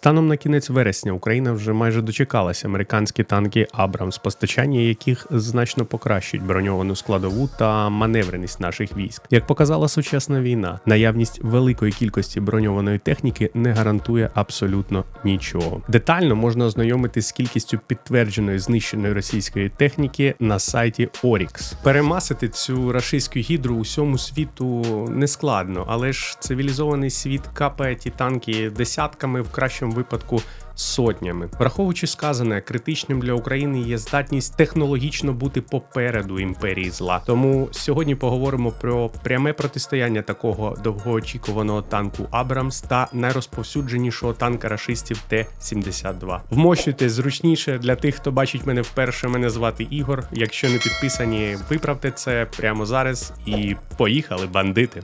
Станом на кінець вересня Україна вже майже дочекалася американські танки Абрамс, постачання яких значно покращить броньовану складову та маневреність наших військ. Як показала сучасна війна, наявність великої кількості броньованої техніки не гарантує абсолютно нічого. Детально можна ознайомитись з кількістю підтвердженої знищеної російської техніки на сайті Orix. Перемасити цю рашистську гідру усьому світу не складно, але ж цивілізований світ капає ті танки десятками, в кращому випадку сотнями. Враховуючи сказане, критичним для України є здатність технологічно бути попереду імперії зла. Тому сьогодні поговоримо про пряме протистояння такого довгоочікуваного танку Абрамс та найрозповсюдженішого танка рашистів Т-72. Вмощуйтесь зручніше для тих, хто бачить мене вперше. Мене звати Ігор. Якщо не підписані, виправте це прямо зараз і поїхали, бандити.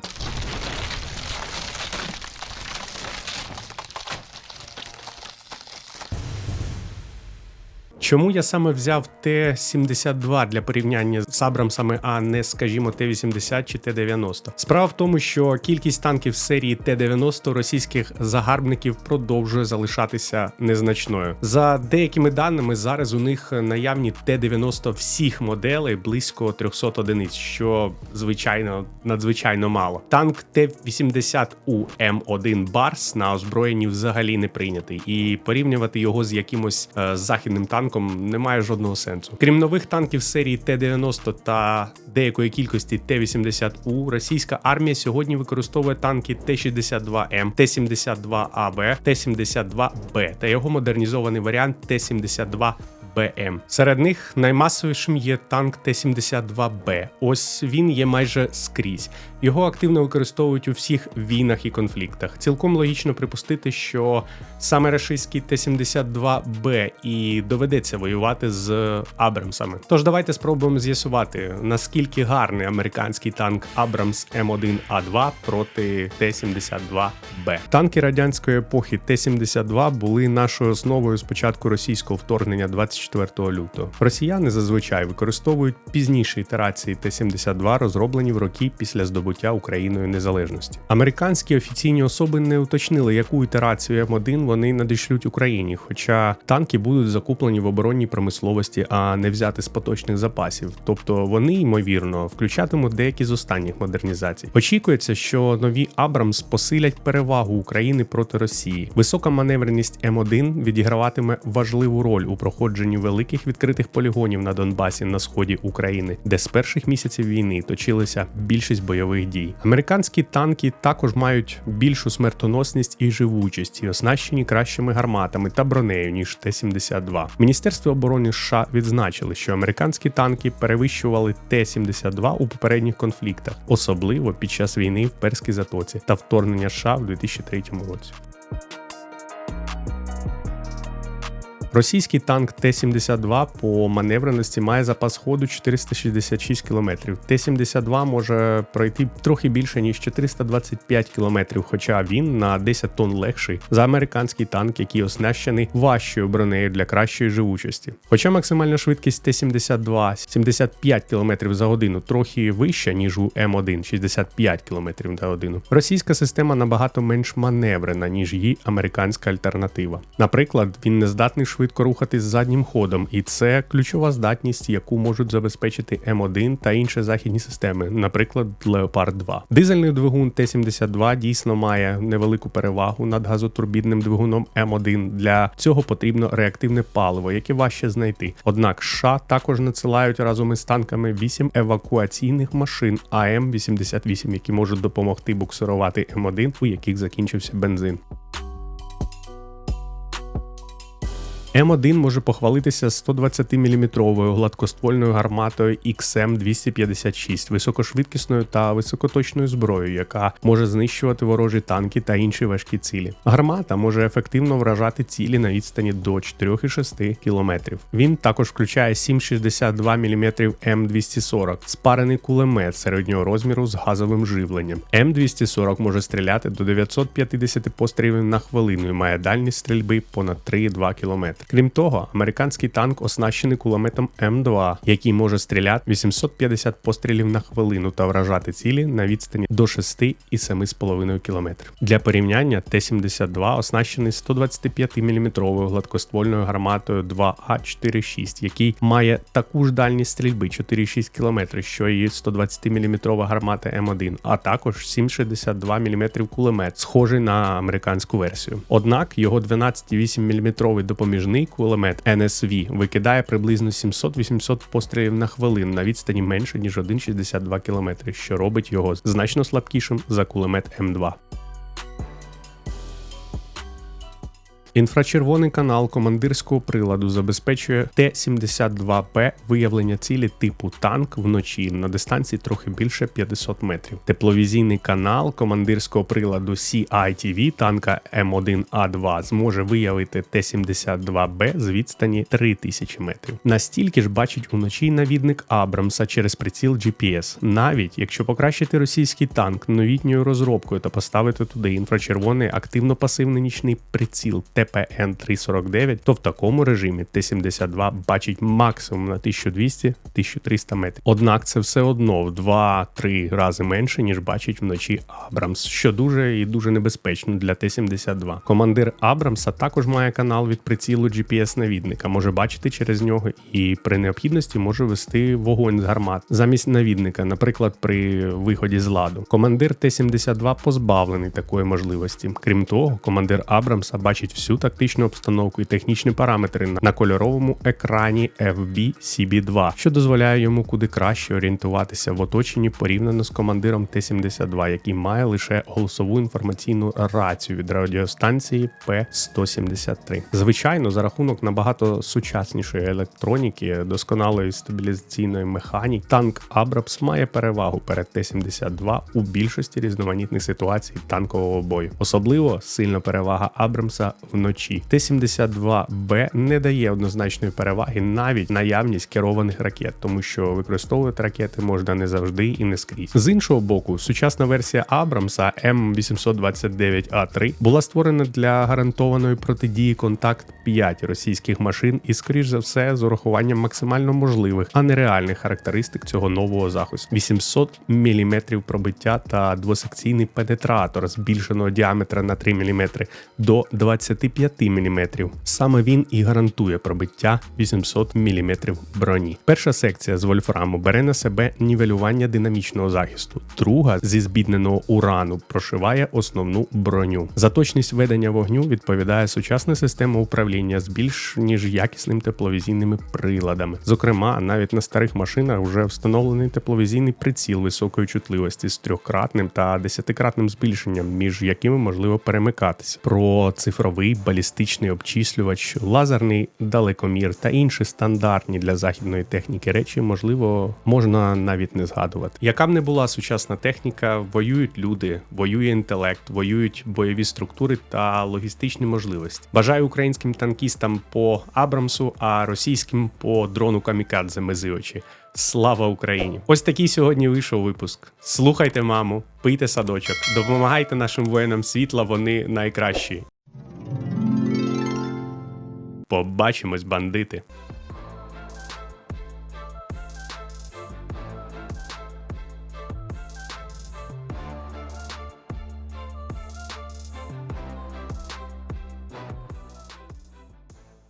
Чому я саме взяв Т-72 для порівняння з Абрамсами, а не, скажімо, Т-80 чи Т-90? Справа в тому, що кількість танків серії Т-90 російських загарбників продовжує залишатися незначною. За деякими даними, зараз у них наявні Т-90 всіх моделей близько 300 одиниць, що звичайно надзвичайно мало. Танк Т-80У М1 Барс на озброєнні взагалі не прийнятий, і порівнювати його з якимось е, західним танком немає жодного сенсу. Крім нових танків серії Т-90 та деякої кількості Т-80У, російська армія сьогодні використовує танки Т-62М, Т-72АБ, Т-72Б та його модернізований варіант Т-72 БМ. Серед них наймасовішим є танк Т-72Б. Ось він є майже скрізь. Його активно використовують у всіх війнах і конфліктах. Цілком логічно припустити, що саме рашистський Т-72Б і доведеться воювати з Абрамсами. Тож давайте спробуємо з'ясувати, наскільки гарний американський танк Абрамс М1А2 проти Т-72Б. Танки радянської епохи Т-72 були нашою основою спочатку російського вторгнення 24 лютого. Росіяни зазвичай використовують пізніші ітерації Т-72, розроблені в роки після здобуття Україною незалежності. Американські офіційні особи не уточнили, яку ітерацію М1 вони надішлють Україні, хоча танки будуть закуплені в оборонній промисловості, а не взяти з поточних запасів. Тобто вони ймовірно включатимуть деякі з останніх модернізацій. Очікується, що нові Абрамс посилять перевагу України проти Росії. Висока маневреність М1 відіграватиме важливу роль у проходженні великих відкритих полігонів на Донбасі на сході України, де з перших місяців війни точилися більшість бойових дій. Американські танки також мають більшу смертоносність і живучість, і оснащені кращими гарматами та бронею ніж Т-72. Міністерство оборони США відзначили, що американські танки перевищували Т-72 у попередніх конфліктах, особливо під час війни в Перській затоці та вторгнення США в 2003 році. Російський танк Т-72 по маневреності має запас ходу 466 км. Т-72 може пройти трохи більше ніж 425 км, хоча він на 10 тонн легший за американський танк, який оснащений важчою бронею для кращої живучості. Хоча максимальна швидкість Т-72 75 км за годину трохи вища, ніж у М1 65 км за годину. Російська система набагато менш маневрена, ніж її американська альтернатива. Наприклад, він не здатний швидко рухатись заднім ходом, і це ключова здатність, яку можуть забезпечити М1 та інші західні системи, наприклад, Leopard 2. Дизельний двигун Т-72 дійсно має невелику перевагу над газотурбідним двигуном М1. Для цього потрібно реактивне паливо, яке важче знайти. Однак США також надсилають разом із танками 8 евакуаційних машин АМ-88, які можуть допомогти буксирувати М1, у яких закінчився бензин. М1 може похвалитися 120-мм гладкоствольною гарматою XM256, високошвидкісною та високоточною зброєю, яка може знищувати ворожі танки та інші важкі цілі. Гармата може ефективно вражати цілі на відстані до 4,6 км. Він також включає 7,62 мм М240, спарений кулемет середнього розміру з газовим живленням. М240 може стріляти до 950 пострілів на хвилину і має дальність стрільби понад 3,2 км. Крім того, американський танк оснащений кулеметом М2, який може стріляти 850 пострілів на хвилину та вражати цілі на відстані до 6 і 7,5 км. Для порівняння Т-72 оснащений 125 мм гладкоствольною гарматою 2А46, який має таку ж дальність стрільби 4,6 км, що і 120 мм гармата М1, а також 7,62 мм кулемет, схожий на американську версію. Однак його 12,8 мм допоміжний кулемет NSV викидає приблизно 700-800 пострілів на хвилину на відстані менше ніж 1,62 км, що робить його значно слабкішим за кулемет М2. Інфрачервоний канал командирського приладу забезпечує Т-72П виявлення цілі типу танк вночі на дистанції трохи більше 500 метрів. Тепловізійний канал командирського приладу CITV танка М1А2 зможе виявити Т-72Б з відстані 3000 метрів. Настільки ж бачить уночі навідник Абрамса через приціл GPS. Навіть якщо покращити російський танк новітньою розробкою та поставити туди інфрачервоний активно-пасивний нічний приціл ТПН-349, то в такому режимі Т-72 бачить максимум на 1200-1300 метрів. Однак це все одно в 2-3 рази менше, ніж бачить вночі Абрамс, що дуже і дуже небезпечно для Т-72. Командир Абрамса також має канал від прицілу GPS-навідника, може бачити через нього і при необхідності може вести вогонь з гармат замість навідника, наприклад, при виході з ладу. Командир Т-72 позбавлений такої можливості. Крім того, командир Абрамса бачить всю тактичну обстановку і технічні параметри на- кольоровому екрані FB-CB2, що дозволяє йому куди краще орієнтуватися в оточенні порівняно з командиром Т-72, який має лише голосову інформаційну рацію від радіостанції П-173. Звичайно, за рахунок набагато сучаснішої електроніки, досконалої стабілізаційної механіки, танк Абрапс має перевагу перед Т-72 у більшості різноманітних ситуацій танкового бою. Особливо сильна перевага Абрамса вночі. Т-72Б не дає однозначної переваги навіть наявність керованих ракет, тому що використовувати ракети можна не завжди і не скрізь. З іншого боку, сучасна версія Абрамса М829А3 була створена для гарантованої протидії контакт 5 російських машин і, скоріш за все, з урахуванням максимально можливих, а не реальних характеристик цього нового захисту. 800 мм пробиття та двосекційний пенетратор збільшеного діаметра на 3 мм до 25 мм. Саме він і гарантує пробиття 800 мм броні. Перша секція з вольфраму бере на себе нівелювання динамічного захисту. Друга зі збідненого урану прошиває основну броню. За точність ведення вогню відповідає сучасна система управління з більш ніж якісним тепловізійними приладами. Зокрема, навіть на старих машинах вже встановлений тепловізійний приціл високої чутливості з трьохкратним та десятикратним збільшенням, між якими можливо перемикатися. Про цифровий балістичний обчислювач, лазерний далекомір та інші стандартні для західної техніки речі, можливо, можна навіть не згадувати. Яка б не була сучасна техніка, воюють люди, воює інтелект, воюють бойові структури та логістичні можливості. Бажаю українським танкістам по Абрамсу, а російським по дрону Камікадзе Мезиочі. Слава Україні! Ось такий сьогодні вийшов випуск. Слухайте маму, пийте садочок, допомагайте нашим воїнам світла, вони найкращі. Побачимось, бандити.